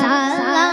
সালাম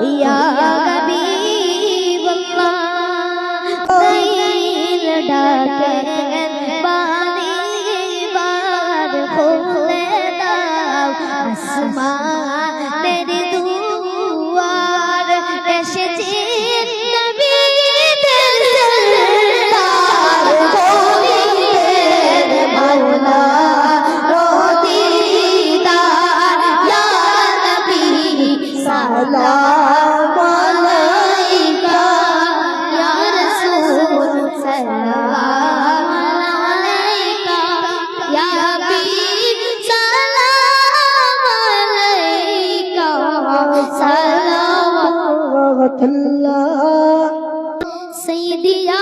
या हबीब अल्लाह दिल डाके बारी बार खोले दाव आसमान तेरी दुआर रशे Allah सैदिया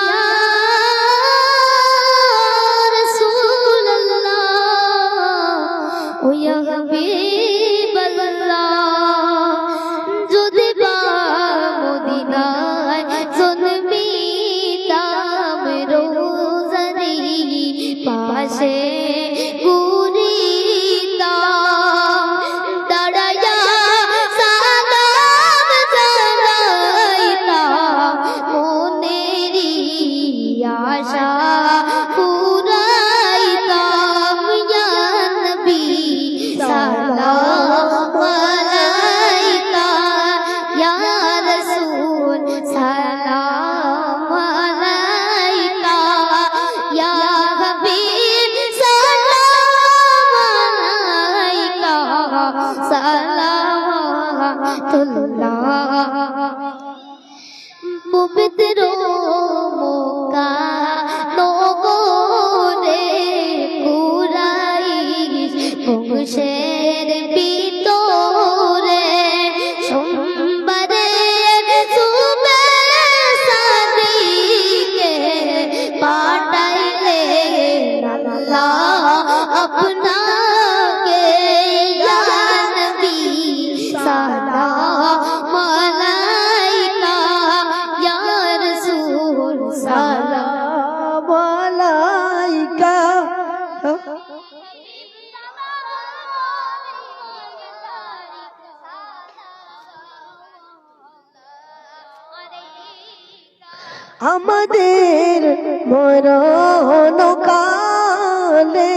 আমাদের মরণ কালে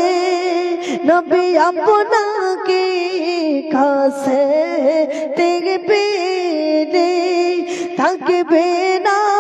নবী আপনাকে কাছে তেরে পেলে থাকবে না